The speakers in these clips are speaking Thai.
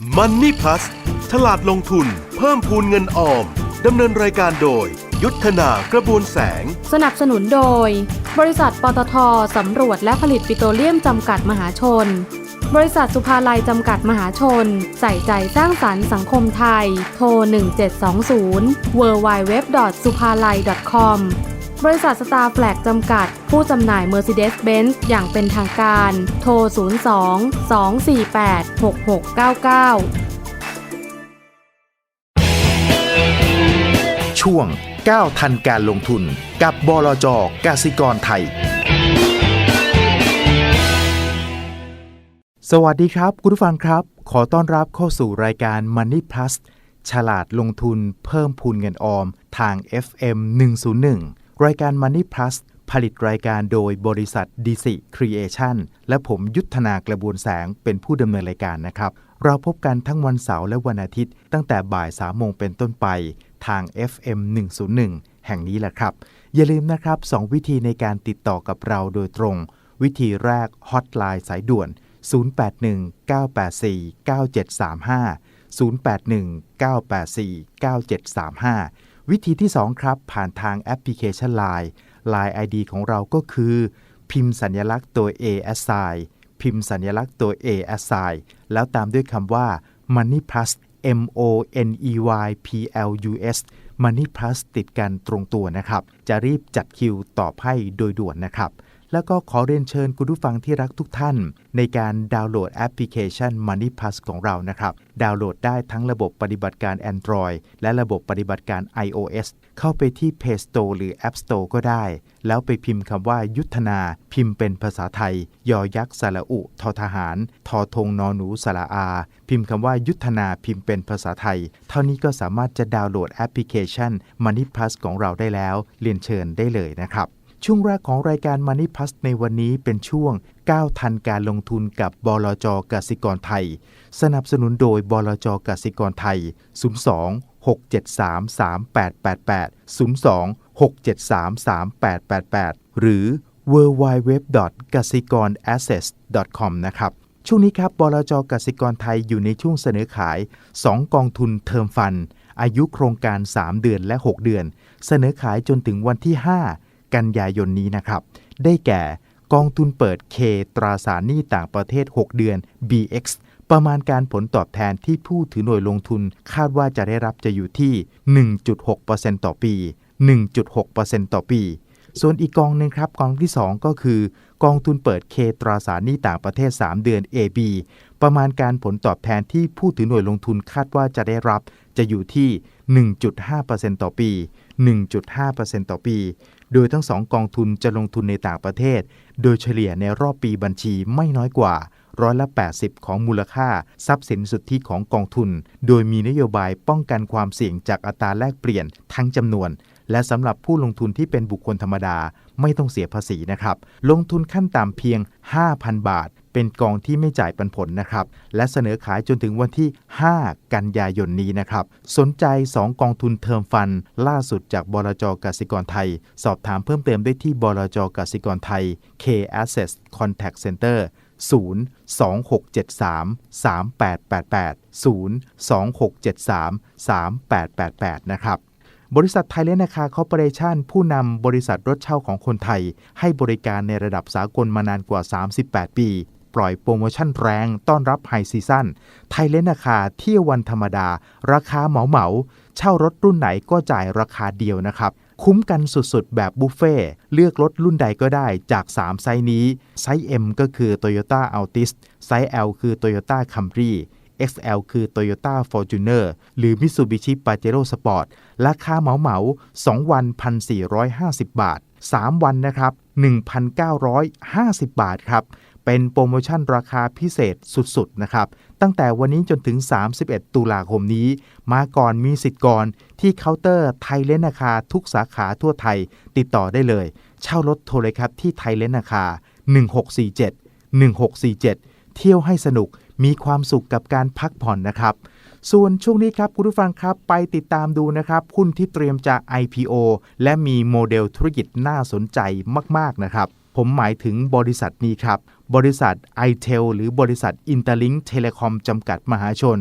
Money Plus ฉลาดลงทุน เพิ่มพูนเงินออม ดำเนินรายการโดย ยุทธนากระบวนแสง สนับสนุนโดย บริษัทปตทสำรวจและผลิตปิโตรเลียมจำกัดมหาชน บริษัทสุภาลัยจำกัดมหาชน ใส่ใจสร้างสรรค์สังคมไทย โทร 1720 w w w s u p a l a i com บริษัทสตาร์แฟลกจำกัด ผู้จำหน่าย Mercedes-Benz อย่างเป็นทางการ โทร 02 248 6699 ช่วงก้าวทันการลงทุนกับบลจกสิกรไทย สวัสดีครับ คุณผู้ฟังครับ ขอต้อนรับเข้าสู่รายการ Money Plus ฉลาดลงทุนเพิ่มพูนเงินออมทาง FM 101 รายการ Money Plus ผลิตรายการโดยบริษัทดิสิครีเอชันและผมยุทธนากระบวนแสงเป็นผู้ดำเนินรายการนะครับ เราพบกันทั้งวันเสาร์และวันอาทิตย์ ตั้งแต่บ่าย3โมงเป็นต้นไป ทาง FM 101 แห่งนี้แหละครับ อย่าลืมนะครับ 2 วิธีในการติดต่อกับเราโดยตรง วิธีแรกฮอตไลน์สายด่วน 081 984 9735 วิธีที่ 2 ครับ ผ่านทางแอปพลิเคชัน Line Line ID ของเราก็คือ พิมพ์สัญลักษณ์ตัว A s s i g n พิมพ์สัญลักษณ์ตัว A s s i g n แล้วตามด้วยคำว่า Money Plus M O N E Y P L U S Money Plus ติดกันตรงตัวนะครับ จะรีบจัดคิวตอบให้โดยด่วนนะครับ แล้วก็ขอเรียนเชิญคุณผู้ฟังที่รักทุกท่าน ในการดาวน์โหลดแอปพลิเคชัน Money Plus ของเรานะครับ ดาวน์โหลดได้ทั้งระบบปฏิบัติการ Android และระบบปฏิบัติการ iOS เข้าไปที่ Play Store หรือ App Store ก็ได้ แล้วไปพิมพ์คำว่ายุทธนา พิมพ์เป็นภาษาไทย ยอยักษ์สระอุทอทหาร ทอธงนอหนูสระอา พิมพ์คำว่ายุทธนาพิมพ์เป็นภาษาไทย เท่านี้ก็สามารถจะดาวน์โหลดแอปพลิเคชัน Money Plus ของเราได้แล้ว เรียนเชิญได้เลยนะครับ ช่วงแรกของรายการ Money Plus ในวันนี้เป็นช่วงก้าวทันการลงทุนกับบลจกสิกรไทย สนับสนุนโดยบลจกสิกรไทย 02 673 3888 02 673 3888 หรือ w w w g a s i k o r a s s e t c o m นะครับช่วงนี้ครับบลจกสิกรไทยอยู่ในช่วงเสนอขาย 2 กองทุนเทอมฟัน อายุโครงการ 3 เดือนและ 6 เดือน เสนอขายจนถึงวันที่ 5 กันยายนนี้นะครับ ได้แก่กองทุนเปิด K ตราสารหนี้ต่างประเทศ 6 เดือน BX ประมาณการผลตอบแทนที่ผู้ถือหน่วยลงทุนคาดว่าจะได้รับจะอยู่ที่ 1.6%ต่อปี 1.6%ต่อปี ส่วนอีกกองหนึ่งครับ กองที่ 2 ก็คือ กองทุนเปิด K ตราสารหนี้ต่างประเทศ 3 เดือน AB ประมาณการผลตอบแทนที่ผู้ถือหน่วยลงทุนคาดว่าจะได้รับจะอยู่ที่ 1.5%ต่อปี 1.5%ต่อปี โดยทั้งสองกองทุนจะลงทุนในต่างประเทศ โดยเฉลี่ยในรอบปีบัญชีไม่น้อยกว่าร้อยละ 80 ของมูลค่า ทรัพย์สินสุทธิของกองทุน โดยมีนโยบายป้องกันความเสี่ยงจากอัตราแลกเปลี่ยนทั้งจำนวน และสำหรับผู้ลงทุนที่เป็นบุคคลธรรมดา ไม่ต้องเสียภาษีนะครับ ลงทุนขั้นต่ำเพียง 5,000 บาท เป็นกองที่ไม่จ่ายปันผลนะครับ และเสนอขายจนถึงวันที่ 5 กันยายนนี้นะครับ สนใจ 2 กองทุนเทอมฟัน ล่าสุดจากบลจกสิกรไทย สอบถามเพิ่มเติมได้ที่บลจกสิกรไทย K Access Contact Center 02673 3888 02673 3888 นะครับบริษัทไทยเลนนาคาคอร์ปอเรชันผู้นำบริษัทรถเช่าของคนไทย ให้บริการในระดับสากลมานานกว่า 38 ปี ปล่อยโปรโมชั่นแรงต้อนรับไฮซีซั่นไทยเลนนาคาเที่ยววันธรรมดา ราคาเหมาเหมาเช่ารถรุ่นไหนก็จ่ายราคาเดียวนะครับ คุ้มกันสุดๆ แบบบุฟเฟ่เลือกรถรุ่นใดก็ได้จาก 3 ไซส์นี้ ไซส์ M ก็คือ Toyota Altis ไซส์ L คือ Toyota Camry XL คือ Toyota Fortuner หรือ Mitsubishi Pajero Sport ราคาเหมาเหมา2วัน 1,450 บาท 3 วันนะครับ 1,950 บาทครับ เป็นโปรโมชั่นราคาพิเศษสุดๆนะครับ ตั้งแต่วันนี้จนถึง 31 ตุลาคมนี้ มาก่อนมีสิทธิ์ก่อนที่เคาน์เตอร์ไทยเลนนาคาทุกสาขาทั่วไทยติดต่อได้เลย เช่ารถโทรเลยครับที่ไทยเลนนาคา 1647 1647 เที่ยวให้สนุกมีความสุขกับการพักผ่อนนะครับ ส่วนช่วงนี้ครับคุณผู้ฟังครับไปติดตามดูนะครับหุ้นที่เตรียมจะ IPO และมีโมเดลธุรกิจน่าสนใจมาก ๆ นะครับ ผผมหมายถึงบริษัทนี้ครับ บริษัท i t e l หรือบริษัท Interlink Telecom จำกัดมหาชน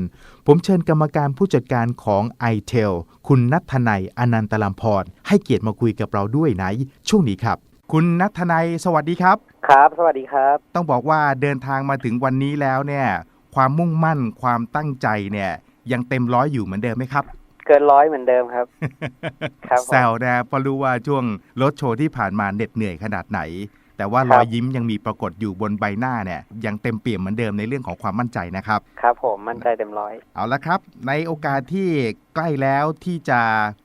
ผมเชิญกรรมการผู้จัดการของ i t e l คุณนัทนัยอนันตลัมพร ให้เกียรติมาคุยกับเราด้วยในช่วงนี้ครับ คุณนัทนัยสวัสดีครับ ครับ สวัสดีครับ ต้องบอกว่าเดินทางมาถึงวันนี้แล้วเนี่ยความมุ่งมั่นความตั้งใจเนี่ยยังเต็มร้อยอยู่เหมือนเดิมไหมครับเกินร้อยเหมือนเดิมครับ ครับผมแซวนะเพราะรู้ว่าช่วงรถโชว์ที่ผ่านมาเหน็ดเหนื่อยขนาดไหน แต่ว่าครับรอยยิ้มยังมีปรากฏอยู่บนใบหน้าเนี่ยยังเต็มเปี่ยมเหมือนเดิมในเรื่องของความมั่นใจนะครับ ครับผมมั่นใจเต็มร้อย เอาละครับ ในโอกาสที่ ใกล้แล้วที่จะ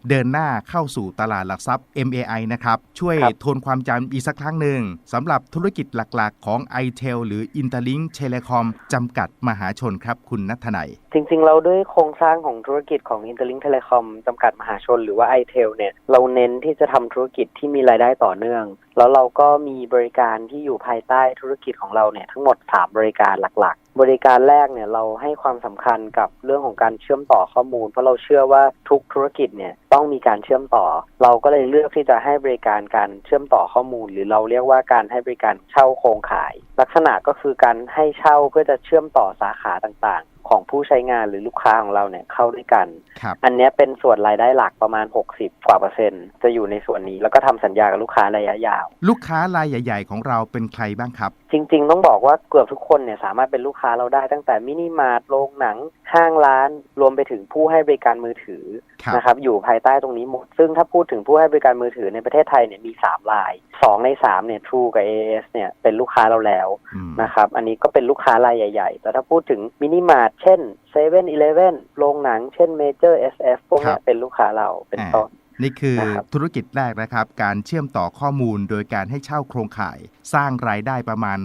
เดินหน้าเข้าสู่ตลาดหลักทรัพย์ MAI นะครับ ช่วยครับทวนความจำอีกสักครั้งหนึ่งสำหรับธุรกิจหลักๆ ของ i t e l หรือ Interlink Telecom จำกัดมหาชนครับคุณนัทนัยจริงๆ เราด้วยโครงสร้างของธุรกิจของ Interlink Telecom จำกัดมหาชนหรือว่า iTel เนี่ยเราเน้นที่จะทำธุรกิจที่มีรายได้ต่อเนื่อง แล้วเราก็มีบริการที่อยู่ภายใต้ธุรกิจของเราเนี่ยทั้งหมด 3 บริการหลักๆ บริการแรกเนี่ยเราให้ความสำคัญกับเรื่องของการเชื่อมต่อข้อมูล เพราะเราเชื่อว่าทุกธุรกิจเนี่ยต้องมีการเชื่อมต่อ เราก็เลยเลือกที่จะให้บริการการเชื่อมต่อข้อมูล หรือเราเรียกว่าการให้บริการเช่าโครงข่าย ลักษณะก็คือการให้เช่าเพื่อจะเชื่อมต่อสาขาต่าง ของผู้ใช้งานหรือลูกค้าของเราเนี่ยเข้าด้วยกันครับอันเนี้ยเป็นส่วนรายได้หลักประมาณ 60 กว่าเปอร์เซ็นต์จะอยู่ในส่วนนี้ แล้วก็ทำสัญญากับลูกค้าระยะยาว ลูกค้ารายใหญ่ ๆ ของเราเป็นใครบ้างครับ จริง ๆ ต้องบอกว่าเกือบทุกคนเนี่ยสามารถเป็นลูกค้าเราได้ตั้งแต่มินิมาร์ทโรงหนัง ห้างร้าน รวมไปถึงผู้ให้บริการมือถือครับนะครับอยู่ภายใต้ตรงนี้หมด ซึ่งถ้าพูดถึงผู้ให้บริการมือถือในประเทศไทยเนี่ยมี 3 ราย 2 ใน 3เนี่ย True กับ AAS เนี่ยเป็นลูกค้าเราแล้วอืมนะครับอันนี้ก็เป็นลูกค้ารายใหญ่ ๆ แต่ถ้าพูดถึงมินิมาร์ทเช่น7 e เ e ่ e อโรงหนัง เช่น Major SF พวกเนี้ครัยบเป็นลูกค้าเราเป็นต้นนี่คือนะครับธุรกิจแรกนะครับ การเชื่อมต่อข้อมูลโดยการให้เช่าโครงข่าย สร้างรายได้ประมาณ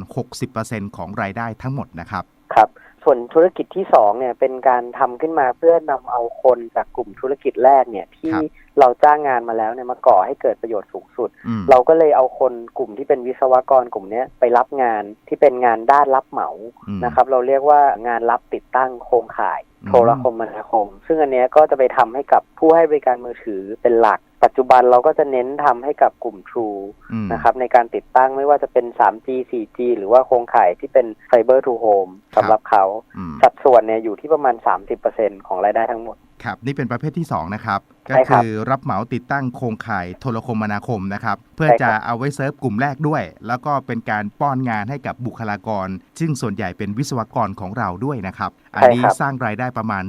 60%ของรายได้ทั้งหมดนะครับ ครับ ส่วนธุรกิจที่สองเนี่ยเป็นการทำขึ้นมาเพื่อนำเอาคนจากกลุ่มธุรกิจแรกเนี่ยที่ครับเราจ้างงานมาแล้วเนี่ยมาก่อให้เกิดประโยชน์สูงสุดอืมเราก็เลยเอาคนกลุ่มที่เป็นวิศวกรกลุ่มเนี้ยไปรับงานที่เป็นงานด้านรับเหมาอืมนะครับ เราเรียกว่างานรับติดตั้งโครงข่ายอืมโทรคมนาคม ซึ่งอันเนี้ยก็จะไปทำให้กับผู้ให้บริการมือถือเป็นหลัก ปัจจุบันเราก็จะเน้นทำให้กับกลุ่ม True อืมนะครับในการติดตั้งไม่ว่าจะเป็น 3G 4G หรือว่าโครงข่ายที่เป็น Fiber to Home ครับสำหรับเขาอืมสัดส่วนเนี่ยอยู่ที่ประมาณ 30%ของรายได้ทั้งหมดครับ นี่เป็นประเภทที่ 2 นะครับ ก็ใช่ครับคือรับเหมาติดตั้งโครงข่ายโทรคมนาคมนะครับ เพื่อใช่ครัจะบเอาไว้เซิร์ฟกลุ่มแรกด้วย แล้วก็เป็นการป้อนงานให้กับบุคลากร ซึ่งส่วนใหญ่เป็นวิศวกรของเราด้วยนะครับ อันนี้สร้างรายได้ประมาณ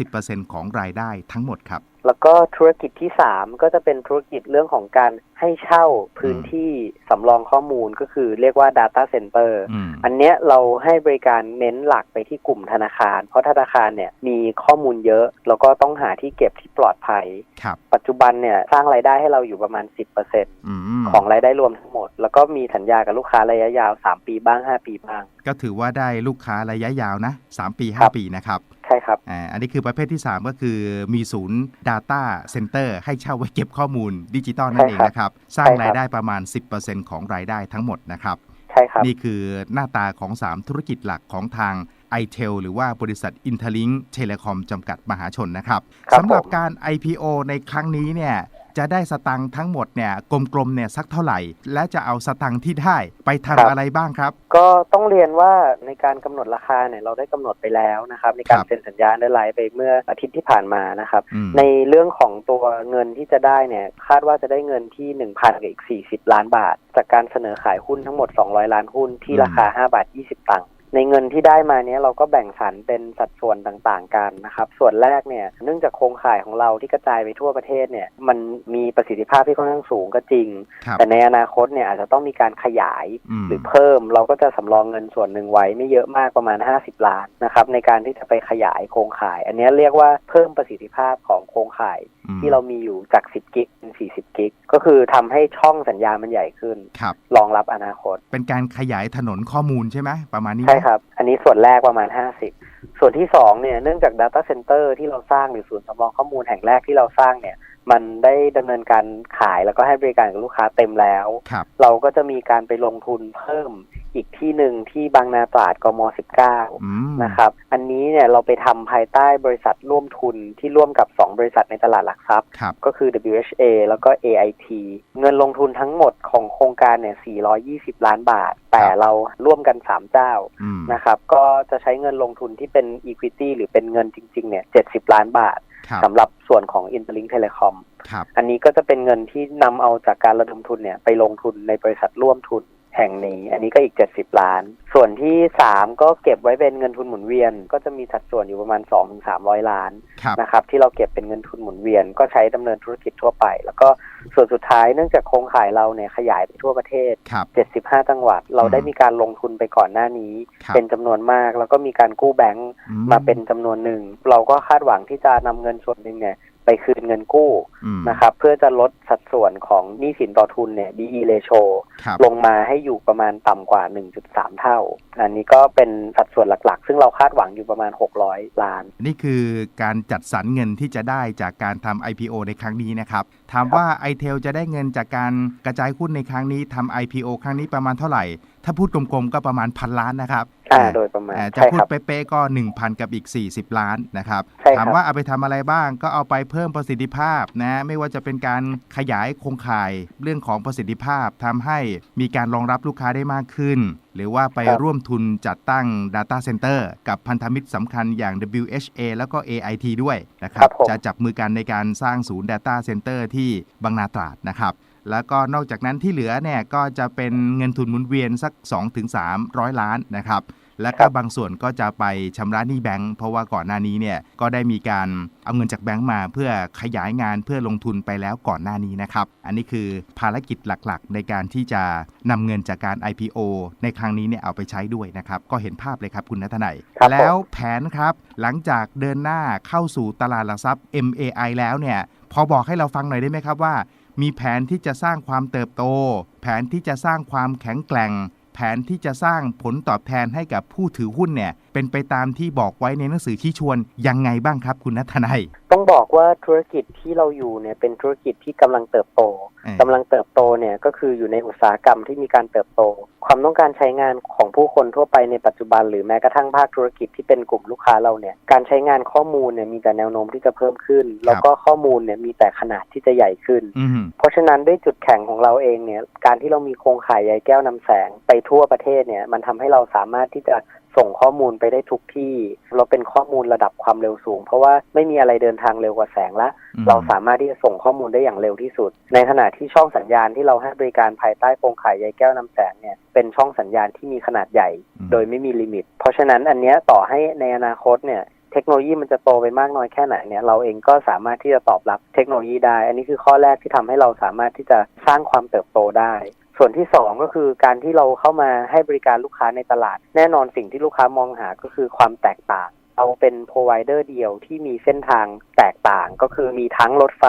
30%ของรายได้ทั้งหมดครับ แล้วก็ธุรกิจที่3ก็จะเป็นธุรกิจเรื่องของการให้เช่าพื้นที่สำรองข้อมูลก็คือเรียกว่า Data Center อืมอันเนี้ยเราให้บริการเน้นหลักไปที่กลุ่มธนาคาร เพราะธนาคารเนี่ยมีข้อมูลเยอะ แล้วก็ต้องหาที่เก็บที่ปลอดภัยครับปัจจุบันเนี่ยสร้างรายได้ให้เราอยู่ประมาณ 10%อืมของรายได้รวมทั้งหมด แล้วก็มีสัญญากับลูกค้าระยะยาว 3 ปีบ้าง 5 ปีบ้าง ก็ถือว่าได้ลูกค้าระยะยาวนะ 3 ปีครับ5ปีนะครับใช่ครับอ่าอันนี้คือประเภทที่ 3 ก็คือมีศูนย์ Data Center ให้เช่าไว้เก็บข้อมูลดิจิตอลนั่นเองนะครับ สร้างใช่ครับรายได้ประมาณ 10%ของรายได้ทั้งหมดนะครับใช่ครับนี่คือหน้าตาของ 3 ธุรกิจหลักของทาง i t e l หรือว่าบริษัท Interlink Telecom จำกัดมหาชนนะครับครับสำหรับผมการ IPO ในครั้งนี้เนี่ย จะได้สตังค์ทั้งหมดเนี่ยกลมๆเนี่ยสักเท่าไหร่ และจะเอาสตังค์ที่ได้ไปทำอะไรบ้างครับ ก็ต้องเรียนว่าในการกำหนดราคาเนี่ยเราได้กำหนดไปแล้วนะครับในการครับเซ็นสัญญาได้ไลน์ไปเมื่ออาทิตย์ที่ผ่านมานะครับอืมในเรื่องของตัวเงินที่จะได้เนี่ยคาดว่าจะได้เงินที่ 1,000กับอีก 40 ล้านบาท จากการเสนอขายหุ้นทั้งหมด 200 ล้านหุ้นที่ราคา 5 บาท 20 ตังค์ ในเงินที่ได้มาเนี้ยเราก็แบ่งสรรเป็นสัดส่วนต่างๆกันนะครับ ส่วนแรกเนี่ยเนื่องจากโครงข่ายของเราที่กระจายไปทั่วประเทศเนี่ยมันมีประสิทธิภาพที่ค่อนข้างสูงก็จริงครับแต่ในอนาคตเนี่ยอาจจะต้องมีการขยายอืมหรือเพิ่ม เราก็จะสำรองเงินส่วนหนึ่งไว้ไม่เยอะมากประมาณ 50 ล้านนะครับในการที่จะไปขยายโครงข่าย อันเนี้ยเรียกว่าเพิ่มประสิทธิภาพของโครงข่ายอืมที่เรามีอยู่จาก 10 กิกเป็น 40 กิก ก็คือทำให้ช่องสัญญาณมันใหญ่ขึ้นครับรองรับอนาคต เป็นการขยายถนนข้อมูลใช่ไหมประมาณนี้ไหมใช่ครับ อันนี้ส่วนแรกประมาณ 50 ส่วนที่ 2 เนี่ย เนื่องจาก Data Center ที่เราสร้างหรือศูนย์สำรองข้อมูลแห่งแรกที่เราสร้างเนี่ย มันได้ดำเนินการขายแล้วก็ให้บริการกับลูกค้าเต็มแล้วครับเราก็จะมีการไปลงทุนเพิ่ม อีกที่หนึ่งที่บางนาตราดกม 19อืมนะครับ อันนี้เนี่ยเราไปทำภายใต้บริษัทร่วมทุนที่ร่วมกับ 2 บริษัทในตลาดหลักทรัพย์ครับก็คือ WHA แล้วก็ AIT เงินลงทุนทั้งหมดของโครงการเนี่ย 420 ล้านบาท แต่เราร่วมกัน 3 เจ้าอืมนะครับ ก็จะใช้เงินลงทุนที่เป็น equity หรือเป็นเงินจริงๆ เนี่ย 70 ล้านบาทครับสำหรับส่วนของ Interlink Telecom ครับอันนี้ก็จะเป็นเงินที่นำเอาจากการระดมทุนเนี่ยไปลงทุนในบริษัทร่วมทุน แห่งนี้ อันนี้ก็อีก 70 ล้าน ส่วนที่ 3 ก็เก็บไว้เป็นเงินทุนหมุนเวียน ก็จะมีสัดส่วนอยู่ประมาณ 2-300 ล้านครับนะครับที่เราเก็บเป็นเงินทุนหมุนเวียน ก็ใช้ดำเนินธุรกิจทั่วไป แล้วก็ส่วนสุดท้ายเนื่องจากโครงข่ายเราเนี่ยขยายไปทั่วประเทศครับ75 จังหวัด เราได้มีการลงทุนไปก่อนหน้านี้ครับเป็นจำนวนมาก แล้วก็มีการกู้แบงก์อืมาเป็นจำนวนหนึ่ง เราก็คาดหวังที่จะนำเงินส่วนหนึ่งเนี่ยไปคืนเงินกู้อืมนะครับเพื่อจะลดสัด ส่วนของหนี้สินต่อทุนเนี่ย DE ratio ครับลงมาให้อยู่ประมาณต่ำกว่า 1.3 เท่า อันนี้ก็เป็นสัดส่วนหลักๆ ซึ่งเราคาดหวังอยู่ประมาณ 600 ล้าน นี่คือการจัดสรรเงินที่จะได้จากการทำ IPO ในครั้งนี้นะครับถามว่า i t e l จะได้เงินจากการกระจายหุ้นในครั้งนี้ทำ IPO ครั้งนี้ประมาณเท่าไหร่ ถ้าพูดกลมๆก็ประมาณพันล้านนะครับอ่าโดยประมาณอ่าจะใช่พูดครับเป๊ะๆก็ 1,000 กับอีก 40 ล้านนะครับใช่ครับถามว่าเอาไปทำอะไรบ้างก็เอาไปเพิ่มประสิทธิภาพนะไม่ว่าจะเป็นการขยายโครงข่ายเรื่องของประสิทธิภาพทำให้มีการรองรับลูกค้าได้มากขึ้น หรือว่าไปร่วมทุนจัดตั้ง Data Center กับพันธมิตรสำคัญอย่าง WHA แล้วก็ AIT ด้วยนะครัครับบผมจะจับมือกันในการสร้างศูนย์ Data Center ที่บางนาตราดนะครับแล้วก็นอกจากนั้นที่เหลือเนี่ยก็จะเป็นเงินทุนหมุนเวียนสัก 2-300 ล้านนะครับ แล้วก็บางส่วนก็จะไปชำระหนี้แบงก์เพราะว่าก่อนหน้านี้เนี่ยก็ได้มีการเอาเงินจากแบงก์มา เพื่อขยายงานเพื่อลงทุนไปแล้วก่อนหน้านี้นะครับ อันนี้คือภารกิจหลักๆ ในการที่จะนำเงินจากการ IPO ในครั้งนี้เนี่ยเอาไปใช้ด้วยนะครับ ก็เห็นภาพเลยครับคุณนัทนัยครับผมแล้วแผนครับหลังจากเดินหน้าเข้าสู่ตลาดหลักทรัพย์ MAI แล้วเนี่ยพอบอกให้เราฟังหน่อยได้ไหมครับว่า มีแผนที่จะสร้างความเติบโต แผนที่จะสร้างความแข็งแกร่ง แผนที่จะสร้างผลตอบแทนให้กับผู้ถือหุ้นเนี่ย เป็นไปตามที่บอกไว้ในหนังสือชี้ชวนยังไงบ้างครับคุณนัทนัยต้องบอกว่าธุรกิจที่เราอยู่เนี่ยเป็นธุรกิจที่กำลังเติบโตเออกำลังเติบโตเนี่ยก็คืออยู่ในอุตสาหกรรมที่มีการเติบโต ความต้องการใช้งานของผู้คนทั่วไปในปัจจุบัน หรือแม้กระทั่งภาคธุรกิจที่เป็นกลุ่มลูกค้าเราเนี่ยการใช้งานข้อมูลเนี่ยมีแต่แนวโน้มที่จะเพิ่มขึ้น แล้วก็ข้อมูลเนี่ยมีแต่ขนาดที่จะใหญ่ขึ้นอืมเพราะฉะนั้นด้วยจุดแข็งของเราเองเนี่ยการที่เรามีโครงข่ายใยแก้วนำแสงไปทั่วประเทศเนี่ยมันทำให้เราสามารถที่จะ ส่งข้อมูลไปได้ทุกที่ เราเป็นข้อมูลระดับความเร็วสูง เพราะว่าไม่มีอะไรเดินทางเร็วกว่าแสงละอืมเราสามารถที่จะส่งข้อมูลได้อย่างเร็วที่สุด ในขณะที่ช่องสัญญาณที่เราให้บริการภายใต้โครงข่ายใยแก้วนำแสงเนี่ยเป็นช่องสัญญาณที่มีขนาดใหญ่อืมโดยไม่มีลิมิต เพราะฉะนั้นอันเนี้ยต่อให้ในอนาคตเนี่ยเทคโนโลยีมันจะโตไปมากน้อยแค่ไหนเนี่ยเราเองก็สามารถที่จะตอบรับเทคโนโลยีได้ อันนี้คือข้อแรกที่ทำให้เราสามารถที่จะสร้างความเติบโตได้ ส่วนที่สองก็คือการที่เราเข้ามาให้บริการลูกค้าในตลาด แน่นอนสิ่งที่ลูกค้ามองหาก็คือความแตกต่างเราเป็น provider เดียวที่มีเส้นทางแตกต่างก็คือมีทั้งรถไฟ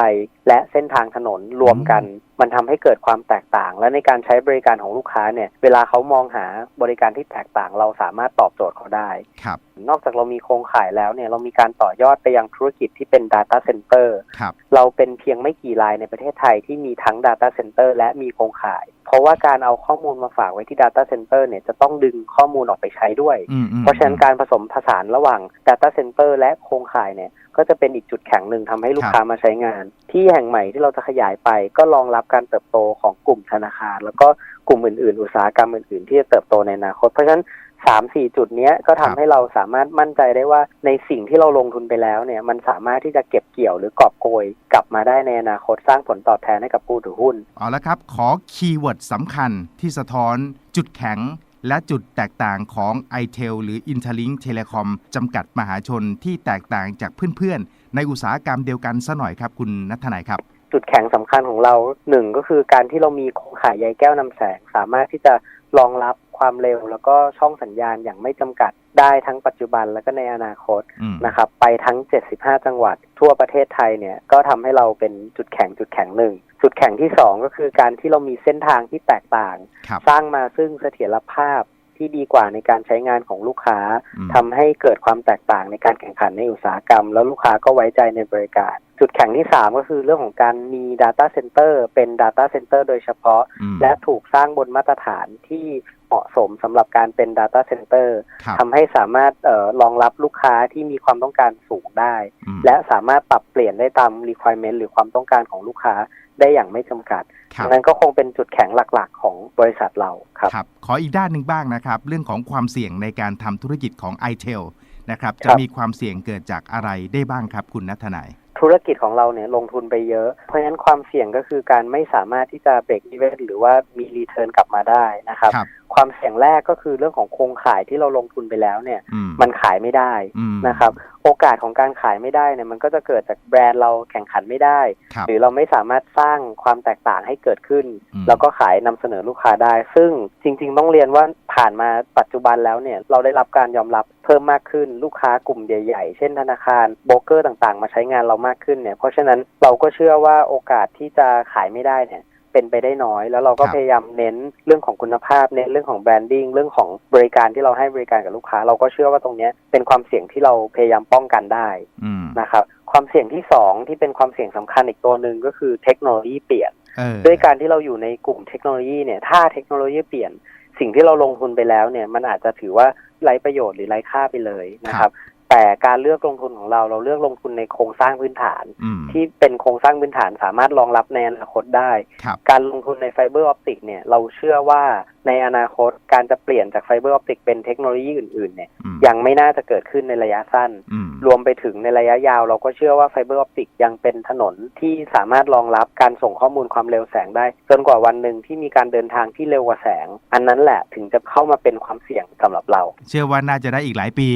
และเส้นทางถนนรวมกัน มันทำให้เกิดความแตกต่าง และในการใช้บริการของลูกค้าเนี่ย เวลาเขามองหาบริการที่แตกต่าง เราสามารถตอบโจทย์เขาได้ครับนอกจากเรามีโครงข่ายแล้วเนี่ยเรามีการต่อยอดไปยังธุรกิจที่เป็น Data Center ครับเราเป็นเพียงไม่กี่รายในประเทศไทยที่มีทั้ง Data Center และมีโครงข่าย เพราะว่าการเอาข้อมูลมาฝากไว้ที่ Data Center เนี่ยจะต้องดึงข้อมูลออกไปใช้ด้วยอืมอืมเพราะฉะนั้นการผสมผสานระหว่าง Data Center และโครงข่ายเนี่ย ก็จะเป็นอีกจุดแข็งหนึ่งทำให้ลูกค้ามาใช้งาน ที่แห่งใหม่ที่เราจะขยายไป ก็รองรับการเติบโตของกลุ่มธนาคาร แล้วก็กลุ่มอื่น ๆ อุตสาหกรรมอื่น ๆ ที่จะเติบโตในอนาคตเพราะฉะนั้นสามสี่จุดเนี้ยก็ทำให้เราสามารถมั่นใจได้ว่าในสิ่งที่เราลงทุนไปแล้วเนี่ย มันสามารถที่จะเก็บเกี่ยวหรือกอบโกย กลับมาได้ในอนาคตสร้างผลตอบแทนให้กับผู้ถือหุ้น เอาละครับ ขอคีย์เวิร์ดสำคัญที่สะท้อนจุดแข็ง และจุดแตกต่างของ i t e l หรือ Interlink Telecom จำกัดมหาชนที่แตกต่างจากเพื่อนๆ ในอุตสาหกรรมเดียวกันซะหน่อยครับ คุณนัทนายครับ จุดแข็งสำคัญของเราหนึ่งก็คือการที่เรามีโครงข่ายใยแก้วนำแสง สามารถที่จะรองรับความเร็ว แล้วก็ช่องสัญญาณอย่างไม่จำกัด ได้ทั้งปัจจุบันและก็ในอนาคตอืมนะครับ ไปทั้ง 75 จังหวัด ทั่วประเทศไทยเนี่ยก็ทำให้เราเป็นจุดแข็งจุดแข็งหนึ่งจุดแข็งที่ 2 ก็คือการที่เรามีเส้นทางที่แตกต่างครับสร้างมาซึ่งเสถียรภาพที่ดีกว่าในการใช้งานของลูกค้าอืมทำให้เกิดความแตกต่างในการแข่งขันในอุตสาหกรรม แล้วลูกค้าก็ไว้ใจในบริการ จุดแข็งที่ 3 ก็คือเรื่องของการมี Data Center เป็น Data Center โดยเฉพาะอืมและถูกสร้างบนมาตรฐานที่ เหมาะสมสำหรับการเป็น Data Center ครับทำให้สามารถเออรองรับลูกค้าที่มีความต้องการสูงได้อืมและสามารถปรับเปลี่ยนได้ตาม requirement หรือความต้องการของลูกค้าได้อย่างไม่จำกัดครับดังนั้นก็คงเป็นจุดแข็งหลักๆ ของบริษัทเราครับครับขออีกด้านหนึ่งบ้างนะครับ เรื่องของความเสี่ยงในการทำธุรกิจของ i t e l นะครับจะครับมีความเสี่ยงเกิดจากอะไรได้บ้างครับคุณนัทนายธุรกิจของเราเนี่ยลงทุนไปเยอะ เพราะฉะนั้นความเสี่ยงก็คือการไม่สามารถที่จะเบรกอีเวนต์หรือว่ามีรีเทิร์นกลับมาได้นะครับครับ ความเสี่ยงแรกก็คือเรื่องของโครงข่ายที่เราลงทุนไปแล้วเนี่ยอืมมันขายไม่ได้อืมนะครับ โอกาสของการขายไม่ได้เนี่ยมันก็จะเกิดจากแบรนด์เราแข่งขันไม่ได้ครับหรือเราไม่สามารถสร้างความแตกต่างให้เกิดขึ้นอืมแล้วก็ขายนำเสนอลูกค้าได้ ซึ่งจริง ๆ ต้องเรียนว่าผ่านมาปัจจุบันแล้วเนี่ยเราได้รับการยอมรับเพิ่มมากขึ้นลูกค้ากลุ่มใหญ่ๆ เช่นธนาคารโบรกเกอร์ต่างๆ มาใช้งานเรามากขึ้นเนี่ยเพราะฉะนั้นเราก็เชื่อว่าโอกาสที่จะขายไม่ได้เนี่ย เป็นไปได้น้อย แล้วเราก็ครับ พยายามเน้นเรื่องของคุณภาพเน้นเรื่องของแบรนดิ้งเรื่องของบริการที่เราให้บริการกับลูกค้า เราก็เชื่อว่าตรงเนี้ยเป็นความเสี่ยงที่เราพยายามป้องกันได้อืมนะครับความเสี่ยงที่สองที่เป็นความเสี่ยงสำคัญอีกตัวหนึ่งก็คือเทคโนโลยีเปลี่ยน เออด้วยการที่เราอยู่ในกลุ่มเทคโนโลยีเนี่ย ถ้าเทคโนโลยีเปลี่ยน สิ่งที่เราลงทุนไปแล้วเนี่ย มันอาจจะถือว่าไร้ประโยชน์หรือไร้ค่าไปเลยนะครับ แต่การเลือกลงทุนของเราเราเลือกลงทุนในโครงสร้างพื้นฐานอืมที่เป็นโครงสร้างพื้นฐานสามารถรองรับในอนาคตได้ครับการลงทุนในไฟเบอร์ออปติกเนี่ยเราเชื่อว่า ในอนาคตการจะเปลี่ยนจากไฟเบอร์ออปติกเป็นเทคโนโลยีอื่นๆเนี่ยอืมยังไม่น่าจะเกิดขึ้นในระยะสั้นอืมรวมไปถึงในระยะยาว เราก็เชื่อว่าไฟเบอร์ออปติกยังเป็นถนนที่สามารถรองรับการส่งข้อมูลความเร็วแสงได้ จนกว่าวันหนึ่งที่มีการเดินทางที่เร็วกว่าแสง อันนั้นแหละถึงจะเข้ามาเป็นความเสี่ยงสำหรับเรา เชื่อว่าน่าจะได้อีกหลายปี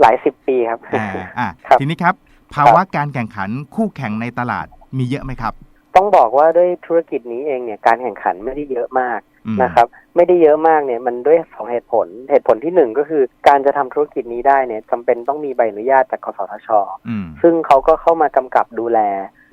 หลายสิบปีครับอ่าอะครับทีนี้ครับ ภาวะการแข่งขันคู่แข่งในตลาดมีเยอะไหมครับต้องบอกว่าด้วยธุรกิจนี้เองเนี่ยการแข่งขันไม่ได้เยอะมากอืม นะครับ ไม่ได้เยอะมากเนี่ยมันด้วยสองเหตุผล เหตุผลที่หนึ่งก็คือการจะทำธุรกิจนี้ได้เนี่ยจำเป็นต้องมีใบอนุญาตจากกสทชอืมซึ่งเขาก็เข้ามากำกับดูแล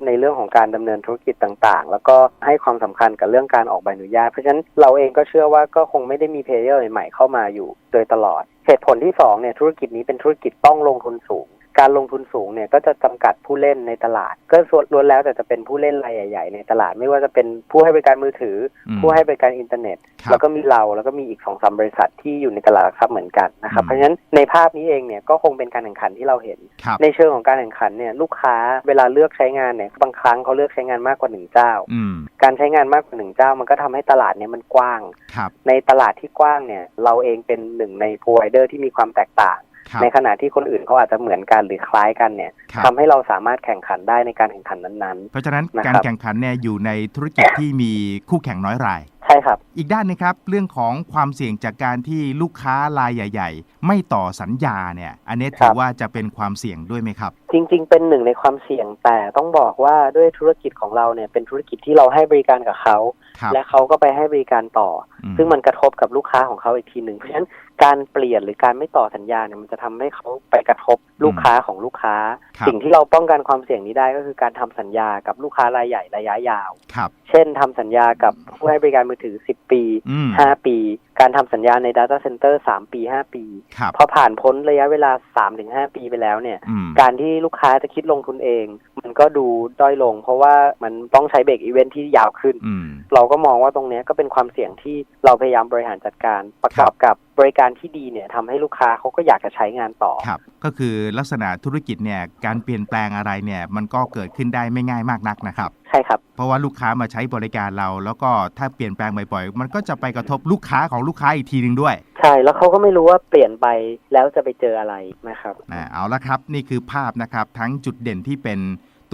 ในเรื่องของการดำเนินธุรกิจต่างๆ แล้วก็ให้ความสำคัญกับเรื่องการออกใบอนุญาต เพราะฉะนั้นเราเองก็เชื่อว่าก็คงไม่ได้มีเพลเยอร์ใหม่ๆเข้ามาอยู่โดยตลอด เหตุผลที่สองเนี่ยธุรกิจนี้เป็นธุรกิจต้องลงทุนสูง การลงทุนสูงเนี่ยก็จะจำกัดผู้เล่นในตลาด ก็ส่วนล้วนแล้วแต่จะเป็นผู้เล่นรายใหญ่ ๆ ในตลาด ไม่ว่าจะเป็นผู้ให้บริการมือถืออมผู้ให้บริการอินเทอร์เน็ตครับแล้วก็มีเราแล้วก็มีอีกสองสามบริษัทที่อยู่ในตลาดหลักทรัพย์เหมือนกันนะครับอืมเพราะฉะนั้นในภาพนี้เองเนี่ยก็คงเป็นการแข่งขันที่เราเห็นครับในเชิงของการแข่งขันเนี่ยลูกค้าเวลาเลือกใช้งานเนี่ยบางครั้งเขาเลือกใช้งานมากกว่าหนึ่งเจ้าอืมการใช้งานมากกว่าหนึ่งเจ้า มันก็ทำให้ตลาดเนี่ยมันกว้างครับในตลาดที่กว้างเนี่ยเราเองเป็นหนึ่งใน provider ที่มีความแตกต่างครับ ในขณะที่คนอื่นเขาอาจจะเหมือนกันหรือคล้ายกันเนี่ยครับทำให้เราสามารถแข่งขันได้ในการแข่งขันนั้นเพราะฉะนั้นนะครับการแข่งขันเนี่ยอยู่ในธุรกิจที่มีคู่แข่งน้อยรายๆใช่ครับ อีกด้านหนึงครับเรื่องของความเสี่ยงจากการที่ลูกค้ารายใหญ่ ๆ ไม่ต่อสัญญาเนี่ยอันนี้ถืครัอบว่าจะเป็นความเสี่ยงด้วยไหมครับ จริง ๆ เป็นหนึ่งในความเสี่ยงแต่ต้องบอกว่าด้วยธุรกิจของเราเนี่ยเป็นธุรกิจที่เราให้บริการกับเขาครับและเขาก็ไปให้บริการต่ออืมซึ่งมันกระทบกับลูกค้าของเขาอีกทีหนึ่งเพราะฉะนั้นการเปลี่ยนหรือการไม่ต่อสัญญาเนี่ยมันจะทำให้เขาไปกระทบลูกค้าของลูกค้าครับสิ่งที่เราป้องกันความเสี่ยงนี้ได้ก็คือการทำสัญญากับลูกค้ารายใหญ่ระยะยาวครับเช่นทำสัญญากับผู้ให้บริการมือถือ 10 ปีอืม5ปี การทำสัญญาใน Data Center 3 ปี 5 ปีครับพอผ่านพ้นระยะเวลา 3-5 ปีไปแล้วเนี่ยอืมการที่ลูกค้าจะคิดลงทุนเอง มันก็ดูด้อยลง เพราะว่ามันต้องใช้เบรกอีเวนท์ที่ยาวขึ้นอืมเราก็มองว่าตรงเนี้ยก็เป็นความเสี่ยงที่เราพยายามบริหารจัดการประกอบกับ บริการที่ดีเนี่ยทำให้ลูกค้าเขาก็อยากจะใช้งานต่อ ครับ ก็คือลักษณะธุรกิจเนี่ยการเปลี่ยนแปลงอะไรเนี่ยมันก็เกิดขึ้นได้ไม่ง่ายมากนักนะครับ ใช่ครับ เพราะว่าลูกค้ามาใช้บริการเรา แล้วก็ถ้าเปลี่ยนแปลงบ่อยๆมันก็จะไปกระทบลูกค้าของลูกค้าอีกทีหนึ่งด้วย ใช่แล้วเขาก็ไม่รู้ว่าเปลี่ยนไปแล้วจะไปเจออะไรนะครับ นะเอาละครับ นี่คือภาพนะครับ ทั้งจุดเด่นที่เป็น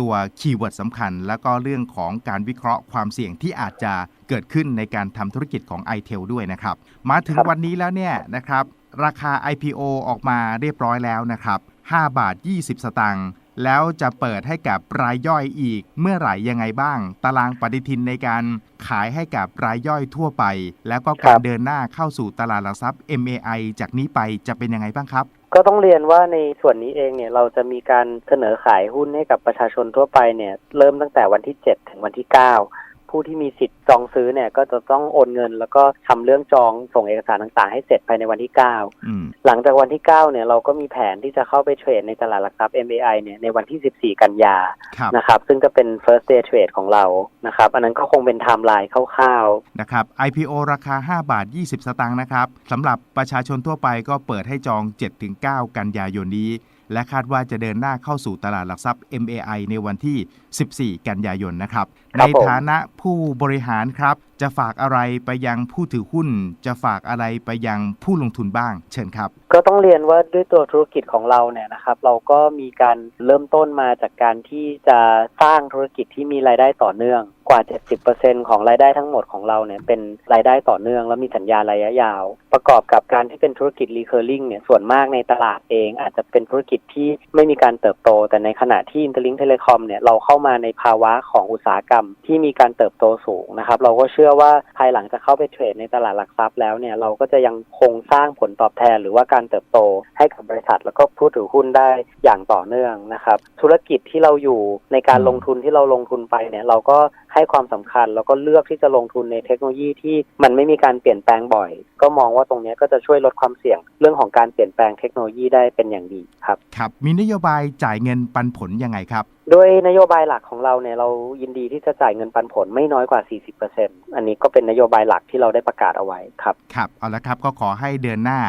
ตัวคีย์เวิร์ดสำคัญ แล้วก็เรื่องของการวิเคราะห์ความเสี่ยงที่อาจจะเกิดขึ้นในการทำธุรกิจของ i t e l ด้วยนะครับ มาถึงครับวันนี้แล้วเนี่ยนะครับ ราคา IPO ออกมาเรียบร้อยแล้วนะครับ 5 บาท 20 สตางค์ แล้วจะเปิดให้กับรายย่อยอีกเมื่อไหร่ยังไงบ้าง ตารางปฏิทินในการขายให้กับรายย่อยทั่วไป แล้วก็การเดินหน้าเข้าสู่ตลาดหลักทรัพย์ MAI จากนี้ไปจะเป็นยังไงบ้างครับ ก็ต้องเรียนว่าในส่วนนี้เองเนี่ยเราจะมีการเสนอขายหุ้นให้กับประชาชนทั่วไปเนี่ยเริ่มตั้งแต่วันที่ 7 ถึงวันที่ 9 ผู้ที่มีสิทธิ์จองซื้อเนี่ยก็จะต้องโอนเงิน แล้วก็ทำเรื่องจองส่งเอกสารต่างๆ ให้เสร็จภายในวันที่9อืมหลังจากวันที่ 9 เนี่ยเราก็มีแผนที่จะเข้าไปเทรดในตลาดหลักทรัพย์ MAI เนี่ยในวันที่ 14 กันยาครับนะครับ ซึ่งก็เป็น first day trade ของเรานะครับ อันนั้นก็คงเป็นไทม์ไลน์คร่าวๆนะครับ IPO ราคา 5 บาท 20 สตางค์นะครับสำหรับประชาชนทั่วไปก็เปิดให้จอง 7-9 กันยายนนี้ และคาดว่าจะเดินหน้าเข้าสู่ตลาดหลักทรัพย์ MAI ในวันที่ 14 กันยายนนะครับคในรับผมฐานะผู้บริหารครับ จะฝากอะไรไปยังผู้ถือหุ้น จะฝากอะไรไปยังผู้ลงทุนบ้าง เชิญครับ ก็ต้องเรียนว่าด้วยตัวธุรกิจของเราเนี่ยนะครับ เราก็มีการเริ่มต้นมาจากการที่จะสร้างธุรกิจที่มีรายได้ต่อเนื่อง กว่า 70%ของรายได้ทั้งหมดของเราเนี่ยเป็นรายได้ต่อเนื่องแล้วมีสัญญาระยะยาว ประกอบกับการที่เป็นธุรกิจ recurring เนี่ยส่วนมากในตลาดเอง อาจจะเป็นธุรกิจที่ไม่มีการเติบโต แต่ในขณะที่ Interlink Telecom เนี่ยเราเข้ามาในภาวะของอุตสาหกรรมที่มีการเติบโตสูงนะครับเราก็เชื่อว่าภายหลังจะเข้าไปเทรดในตลาดหลักทรัพย์แล้วเนี่ยเราก็จะยังคงสร้างผลตอบแทน หรือว่าการเติบโตให้กับบริษัท แล้วก็ผู้ถือหุ้นได้อย่างต่อเนื่องนะครับธุรกิจที่เราอยู่ในการลงทุนที่เราลงทุนไปเนี่ยเราก็ ให้ความสำคัญ แล้วก็เลือกที่จะลงทุนในเทคโนโลยีที่มันไม่มีการเปลี่ยนแปลงบ่อย ก็มองว่าตรงเนี้ยก็จะช่วยลดความเสี่ยง เรื่องของการเปลี่ยนแปลงเทคโนโลยีได้เป็นอย่างดีครับครับ มีนโยบายจ่ายเงินปันผลยังไงครับโดยนโยบายหลักของเราเนี่ยเรายินดีที่จะจ่ายเงินปันผลไม่น้อยกว่า 40%อันนี้ก็เป็นนโยบายหลักที่เราได้ประกาศเอาไว้ครับครับเอาละครับก็ขอให้เดินหน้า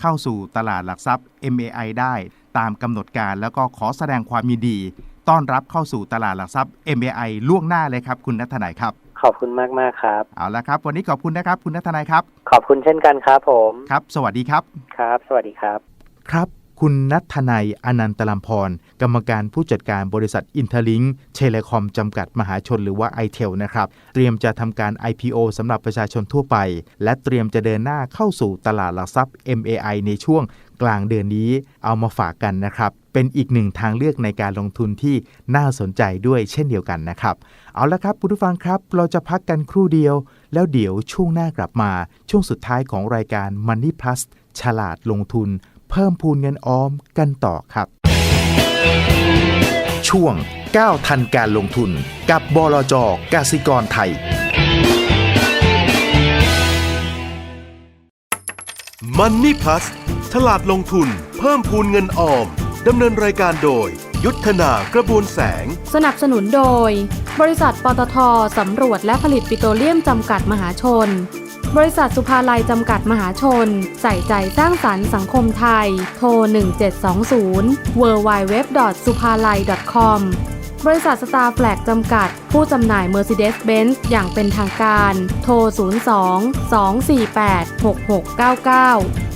เข้าสู่ตลาดหลักทรัพย์ MAI ได้ตามกำหนดการแล้วก็ขอแสดงความยินดี ต้อนรับเข้าสู่ตลาดหลักทรัพย์ MAI ล่วงหน้าเลยครับ คุณนัทนายครับ ขอบคุณมากๆครับ เอาละครับ วันนี้ขอบคุณนะครับ คุณนัทนายครับ ขอบคุณเช่นกันครับผมครับ สวัสดีครับครับ สวัสดีครับ ครับคุณนัทนายอนันตลัมพร กรรมการผู้จัดการบริษัทอินเทอร์ลิงเทเลคอมจำกัดมหาชนหรือว่า i t e l นะครับ เตรียมจะทำการ IPO สำหรับประชาชนทั่วไป และเตรียมจะเดินหน้าเข้าสู่ตลาดหลักทรัพย์ MAI ในช่วงกลางเดือนนี้เอามาฝากกันนะครับ เป็นอีกหนึ่งทางเลือกในการลงทุนที่น่าสนใจด้วยเช่นเดียวกันนะครับ เอาละครับคุณผู้ฟังครับ เราจะพักกันครู่เดียว แล้วเดี๋ยวช่วงหน้ากลับมา ช่วงสุดท้ายของรายการ Money Plus ฉลาดลงทุน เพิ่มพูนเงินออมกันต่อครับ ช่วงก้าวทันการลงทุน กับบลจกสิกรไทย Money Plus ฉลาดลงทุน เพิ่มพูนเงินออม ดำเนินรายการโดย ยุทธนากระบวนแสง สนับสนุนโดย บริษัทปตทสำรวจและผลิตปิโตรเลียมจำกัดมหาชน บริษัทสุภาลัยจำกัดมหาชน ใส่ใจสร้างสรรค์สังคมไทย โทร 1720 w w w s u p a l a i com บริษัทสตาร์แฟลกจำกัด ผู้จำหน่าย Mercedes-Benz อย่างเป็นทางการ โทร 02 248 6699